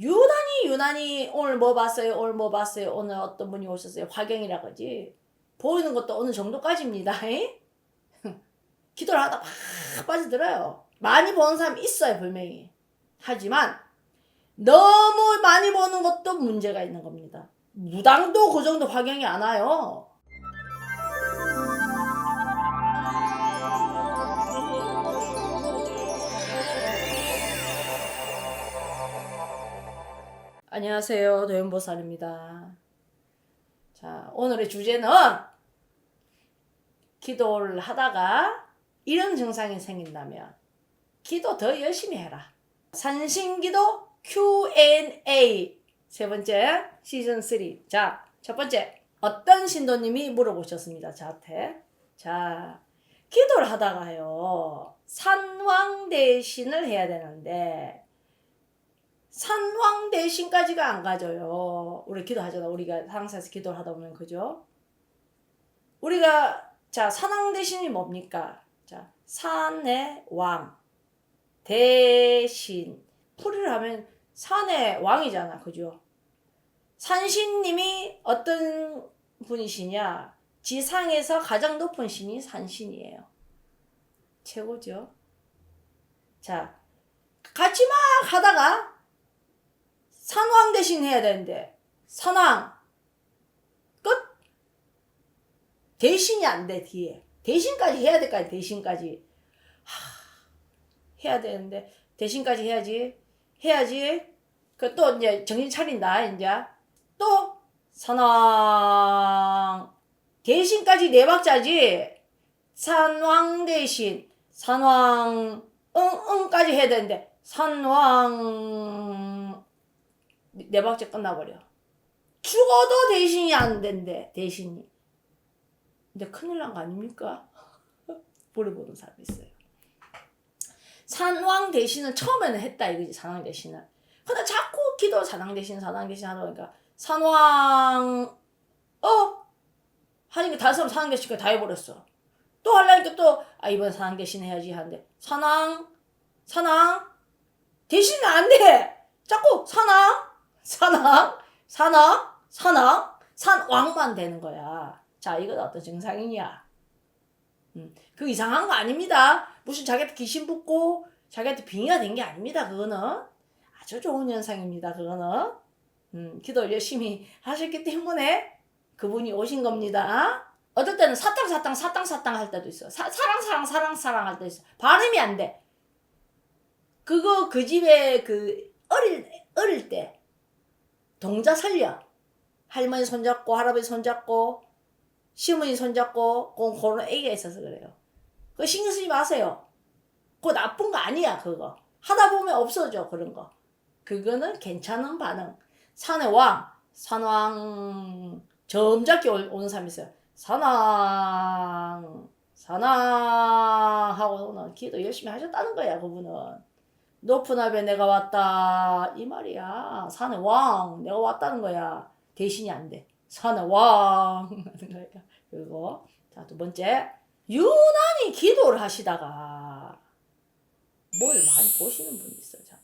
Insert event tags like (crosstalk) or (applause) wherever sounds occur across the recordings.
유난히 유난히 오늘 뭐 봤어요? 오늘 뭐 봤어요? 오늘 어떤 분이 오셨어요? 화경이라 그러지. 보이는 것도 어느 정도까지입니다. (laughs) 에? 기도를 하다 막 빠져들어요. 많이 보는 사람이 있어요, 분명히. 하지만 너무 많이 보는 것도 문제가 있는 겁니다. 무당도 그 정도 화경이 안 와요. 안녕하세요. 도연보살입니다. 자, 오늘의 주제는 기도를 하다가 이런 증상이 생긴다면 기도 더 열심히 해라. 산신기도 Q&A 세 번째 시즌 3. 자, 첫 번째 어떤 신도님이 물어보셨습니다. 저한테. 자, 기도를 하다가요. 산왕 대신을 해야 되는데 산왕 대신까지가 안 가져요. 우리 기도하잖아. 우리가 상사에서 기도를 하다 보면 그죠? 우리가 자 산왕 대신이 뭡니까? 자 산의 왕 대신 풀이를 하면 산의 왕이잖아. 그죠? 산신님이 어떤 분이시냐? 지상에서 가장 높은 신이 산신이에요. 최고죠? 자, 같이 막 하다가 산왕 대신 해야 되는데. 산왕 끝. 대신이 안 돼 뒤에. 대신까지 해야 될까 대신까지. 하, 해야 되는데. 대신까지 해야지. 해야지. 그 또 이제 정신 차린다 이제. 또 산왕 대신까지 네 박자지. 산왕 대신. 산왕 응응까지 해야 되는데. 산왕 네 박자 끝나버려. 죽어도 대신이 안 된대, 대신이. 근데 큰일 난 거 아닙니까? (laughs) 물어보는 사람이 있어요. 산왕 대신은 처음에는 했다 이거지, 산왕 대신은. 근데 자꾸 기도 산왕 대신, 산왕 대신 하다 보니까 산왕, 어? 하니까 다른 사람 산왕 대신 다 해버렸어. 또 하려니까 또, 아, 이번 산왕 대신 해야지 하는데, 산왕, 산왕, 대신은 안 돼! 자꾸 산왕, 산왕, 산왕, 산왕, 산왕만 되는 거야. 자, 이건 어떤 증상이냐? 음, 그 이상한 거 아닙니다. 무슨 자기한테 귀신 붙고 자기한테 빙의가 된 게 아닙니다. 그거는 아주 좋은 현상입니다. 그거는 음, 기도 열심히 하셨기 때문에 그분이 오신 겁니다. 어떨 때는 사탕 사탕 사탕 사탕 할 때도 있어. 사, 사랑 사랑 사랑 사랑 할 때도 있어. 발음이 안 돼. 그거 그 집에 그 어릴 어릴 때 동자 살려. 할머니 손잡고 할아버지 손잡고 시어머니 손잡고 그- 그런 애기가 있어서 그래요. 그거 신경 쓰지 마세요. 그거 나쁜 거 아니야 그거. 하다 보면 없어져 그런 거. 그거는 괜찮은 반응. 산의 왕, 산왕 점잡게 오- 오는 사람이 있어요. 산왕, 산왕 하고 는 기도 열심히 하셨다는 거야 그분은. 높은 하에 내가 왔다. 이 말이야. 산의 왕. 내가 왔다는 거야. 대신이 안 돼. 산의 왕. (laughs) 하는 거야. 그리고 자 두 번째. 유난히 기도를 하시다가 뭘 많이 보시는 분이 있어요. 자,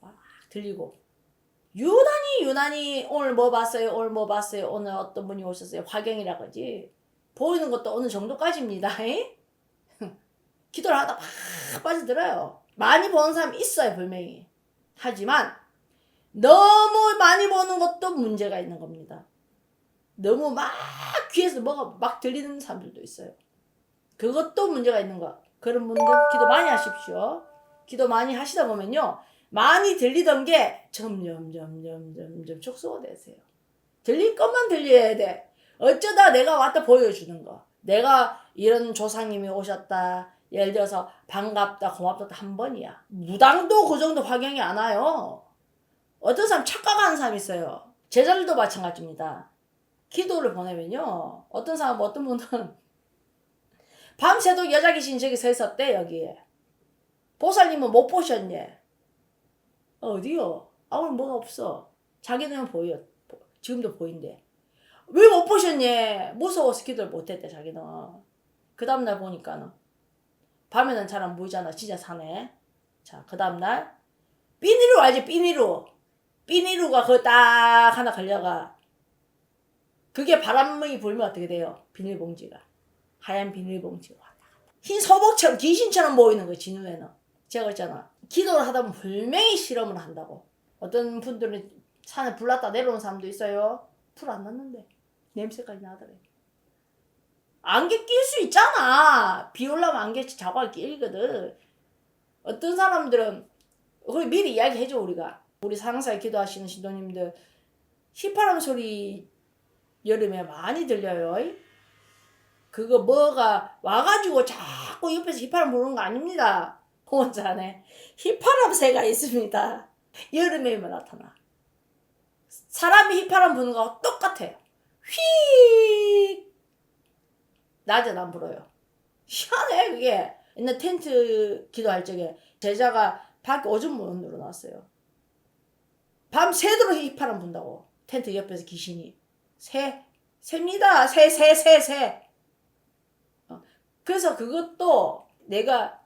막 들리고. 유난히 유난히 오늘 뭐 봤어요? 오늘 뭐 봤어요? 오늘 어떤 분이 오셨어요? 화경이라 그러지. 보이는 것도 어느 정도까지입니다. 에? (laughs) 기도를 하다 막 빠져들어요 많이 보는 사람이 있어요, 분명히. 하지만 너무 많이 보는 것도 문제가 있는 겁니다. 너무 막 귀에서 뭐가 막 들리는 사람들도 있어요. 그것도 문제가 있는 거. 그런 분들 기도 많이 하십시오. 기도 많이 하시다 보면요. 많이 들리던 게 점점 점점 점점 축소가 되세요. 들릴 것만 들려야 돼. 어쩌다 내가 왔다 보여주는 거. 내가 이런 조상님이 오셨다. 예를 들어서 반갑다 고맙다 한 번이야. 무당도 그 정도 확영이 안 와요. 어떤 사람 착각하는 사람 있어요. 제자들도 마찬가지입니다. 기도를 보내면요. 어떤 사람 어떤 분은 (laughs) 밤새도록 여자 귀신 저기 서 있었대 여기에. 보살님은 못 보셨니? 어디요? 아 오늘 뭐가 없어. 자기는 보여. 지금도 보인대. 왜 못 보셨니? 무서워서 기도를 못했대 자기는. 그 다음날 보니까는 밤에는 잘 안 보이잖아. 진짜 사네. 자, 그 다음날 삐니로 알지? 삐니로. 비닐루가 그거 딱 하나 걸려가. 그게 바람이 불면 어떻게 돼요? 비닐봉지가. 하얀 비닐봉지가. 흰 소복처럼 귀신처럼 보이는 거지, 지 눈에는. 제가 그랬잖아. 기도를 하다 보면 분명히 실험을 한다고. 어떤 분들은 산에 불 났다 내려오는 사람도 있어요. 불 안 났는데. 냄새까지 나더래. 안개 낄 수 있잖아. 비 올라면 안개 자갈 끼거든. 어떤 사람들은 그걸 미리 이야기해줘 우리가. 우리 사랑사에 기도하시는 신도님들 휘파람 소리 여름에 많이 들려요. 그거 뭐가 와가지고 자꾸 옆에서 휘파람 부는 거 아닙니다. 혼자 안에 휘파람 새가 있습니다. 여름에만 나타나. 사람이 휘파람 부는 거하고 똑같아요. 휙! 낮에 안 불어요. 희한해, 그게. 옛날 텐트 기도할 적에 제자가 밖에 오줌 문으로 나왔어요. 밤 새도록 휘파람 분다고. 텐트 옆에서 귀신이. 새, 새입니다. 새, 새, 새, 새. 어. 그래서 그것도 내가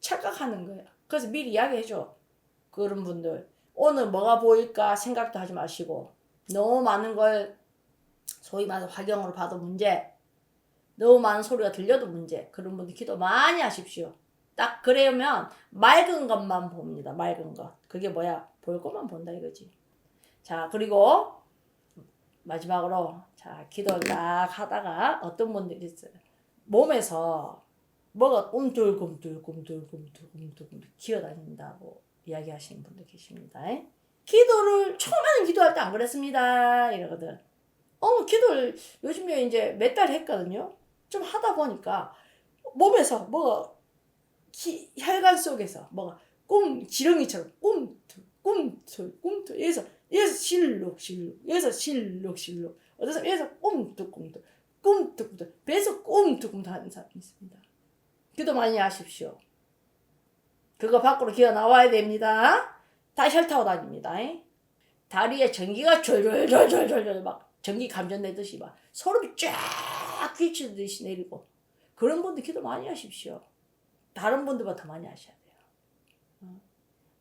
착각하는 거야. 그래서 미리 이야기해줘. 그런 분들. 오늘 뭐가 보일까 생각도 하지 마시고. 너무 많은 걸 소위 말해서 화경으로 봐도 문제. 너무 많은 소리가 들려도 문제. 그런 분들 기도 많이 하십시오. 딱 그러면 맑은 것만 봅니다. 맑은 것. 그게 뭐야? 볼 것만 본다 이거지. 자, 그리고 마지막으로 자, 기도를 딱 하다가 어떤 분들이 있어요. 몸에서 뭐가 꿈틀꿈틀꿈틀꿈틀꿈틀 기어다닌다고 이야기하시는 분도 계십니다. 기도를 처음에는 기도할 때 안 그랬습니다. 이러거든. 어, 기도를 요즘에 이제 몇 달 했거든요. 좀 하다 보니까 몸에서 뭐가 기, 혈관 속에서 뭐가 꿈 지렁이처럼 꿈틀 꿈틀 꿈틀 여기서 여기서 실룩 실룩 여기서 실룩 실룩 어디서 여기서 꿈틀 꿈틀 꿈틀 꿈틀 배에서 꿈틀 꿈틀 하는 사람이 있습니다. 기도 많이 하십시오. 그거 밖으로 기어 나와야 됩니다. 다 혈타고 다닙니다. 다리에 전기가 졸졸졸졸졸 막 전기 감전되듯이 막 소름이 쫙 끼치듯이 내리고 그런 분들 기도 많이 하십시오. 다른 분들보다 더 많이 하셔야 돼요. 어.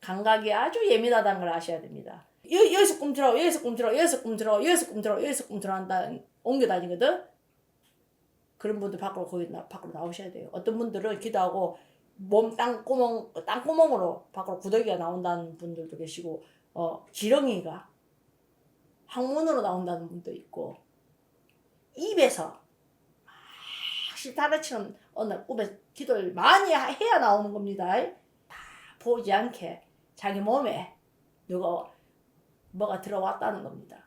감각이 아주 예민하다는 걸 아셔야 됩니다. 여, 여기서 꿈틀어, 여기서 꿈틀어, 여기서 꿈틀어, 여기서 꿈틀어, 여기서 꿈틀어 한다 옮겨 다니거든. 그런 분들 밖으로 거기 나, 밖으로 나오셔야 돼요. 어떤 분들은 기도하고 몸 땅구멍 땅구멍으로 밖으로 구더기가 나온다는 분들도 계시고 어 지렁이가 항문으로 나온다는 분도 있고 입에서 막 시타르처럼 어느 꿈에 기도를 많이 해야 나오는 겁니다. 다 보지 않게 자기 몸에 누가 뭐가 들어왔다는 겁니다.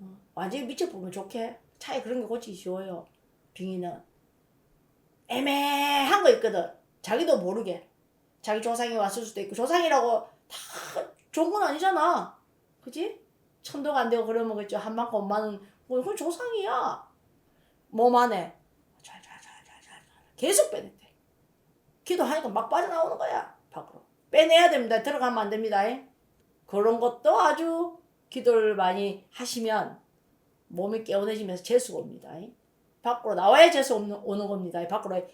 어, 완전히 미쳐보면 좋게 차에 그런 게 고치기 쉬워요. 빙의는 애매한 거 있거든. 자기도 모르게 자기 조상이 왔을 수도 있고 조상이라고 다 좋은 건 아니잖아. 그지? 천도가 안 되고 그러면 그죠 한만큼 엄마는 뭐 그건 조상이야. 몸 안에 계속 빼냈대. 기도하니까 막 빠져나오는 거야 밖으로. 빼내야 됩니다. 들어가면 안 됩니다. 그런 것도 아주 기도를 많이 하시면 몸이 깨어내지면서 재수가 옵니다. 밖으로 나와야 재수 오는 겁니다. 밖으로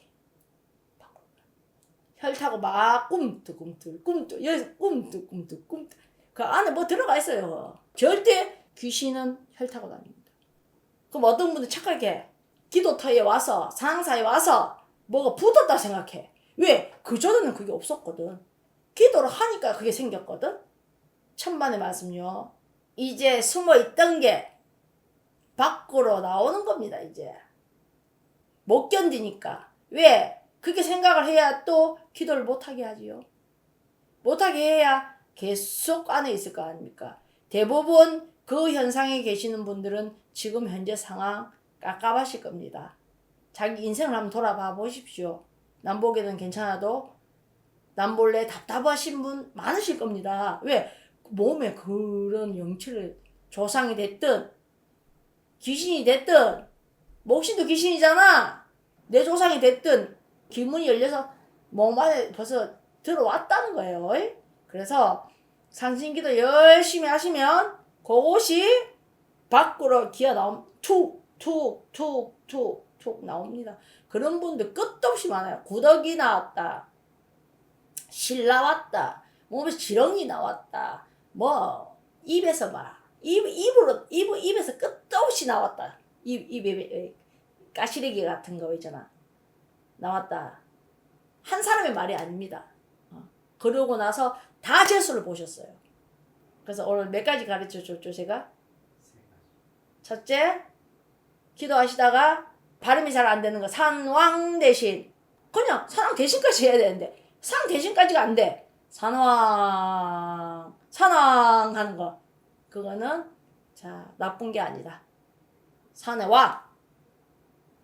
혈 타고 막 꿈틀꿈틀 꿈틀 여기서 꿈틀 꿈틀 꿈틀 그 안에 뭐 들어가 있어요. 절대 귀신은 혈 타고 다닙니다. 그럼 어떤 분들 착하게 기도터에 와서 상사에 와서 뭐가 붙었다 생각해. 왜? 그전에는 그게 없었거든. 기도를 하니까 그게 생겼거든. 천만의 말씀요. 이제 숨어 있던 게 밖으로 나오는 겁니다. 이제 못 견디니까 왜? 그렇게 생각을 해야 또 기도를 못하게 하지요. 못하게 해야 계속 안에 있을 거 아닙니까? 대부분 그 현상에 계시는 분들은 지금 현재 상황 깝깝하실 겁니다. 자기 인생을 한번 돌아봐 보십시오. 남보기는 괜찮아도 남볼래 답답하신 분 많으실 겁니다. 왜? 몸에 그런 영치를 조상이 됐든 귀신이 됐든 목신도 귀신이잖아. 내 조상이 됐든 기문이 열려서 몸 안에 벌써 들어왔다는 거예요. 그래서 상신기도 열심히 하시면 그것이 밖으로 기어 나옴 툭툭툭툭 툭 나옵니다. 그런 분들 끝도 없이 많아요. 구더기 나왔다. 실 나왔다. 몸에 지렁이 나왔다. 뭐 입에서 봐. 입 입으로 입 입에서 끝도 없이 나왔다. 입 입에 까시래기 같은 거 있잖아. 나왔다. 한 사람의 말이 아닙니다. 어. 그러고 나서 다 재수를 보셨어요. 그래서 오늘 몇 가지 가르쳐 줬죠, 제가? 첫째, 기도하시다가 발음이 잘 안 되는 거 산왕 대신. 그냥 산왕 대신까지 해야 되는데. 상 대신까지가 안 돼. 산왕 산왕 하는 거. 그거는 자 나쁜 게 아니다. 산의 왕.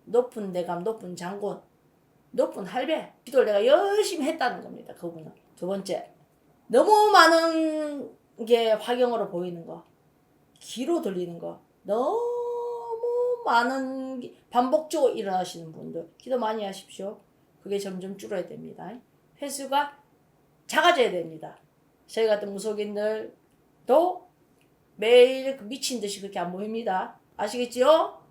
높은 대감 높은 장군 높은 할배. 기도를 내가 열심히 했다는 겁니다. 그분은. 두 번째 너무 많은 게 화경으로 보이는 거. 귀로 들리는 거. 너무 많은 게 반복적으로 일어나시는 분들 기도 많이 하십시오. 그게 점점 줄어야 됩니다. 횟수가 작아져야 됩니다. 저희 같은 무속인들도 매일 그 미친 듯이 그렇게 안 모입니다. 아시겠지요?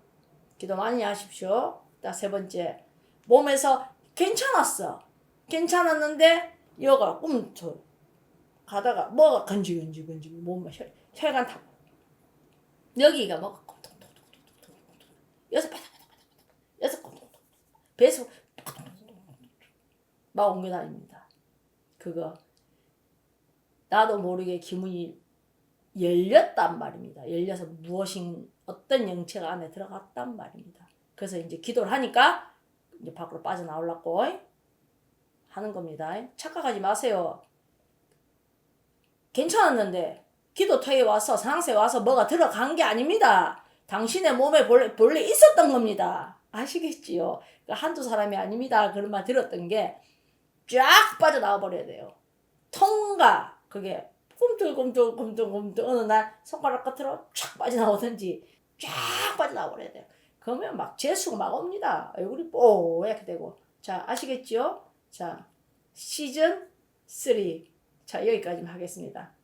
기도 많이 하십시오. 딱 세 번째 몸에서 괜찮았어. 괜찮았는데 여가 꿈틀 가다가 뭐가 건지건지 건지 몸만 혈, 혈관 타고 여기가 뭐가 꼼통통통통통통 여섯 바닥바닥바닥 여섯 꼼통통 배수 막 옮겨 다닙니다. 그거 나도 모르게 기문이 열렸단 말입니다. 열려서 무엇인 어떤 영체가 안에 들어갔단 말입니다. 그래서 이제 기도를 하니까 이제 밖으로 빠져나오려고 하는 겁니다. 착각하지 마세요. 괜찮았는데 기도 터에 와서 상세 와서 뭐가 들어간 게 아닙니다. 당신의 몸에 본래, 본래 있었던 겁니다. 아시겠지요? 그러니까 한두 사람이 아닙니다. 그런 말 들었던 게 쫙 빠져나와 버려야 돼요. 통과 그게 꿈틀꿈틀 꿈틀꿈틀 어느 날 손가락 끝으로 쫙 빠져나오든지 쫙 빠져나와 버려야 돼요. 그러면 막 재수가 막 옵니다. 얼굴이 뽀얗게 되고 자 아시겠지요? 자 시즌 3 자 여기까지만 하겠습니다.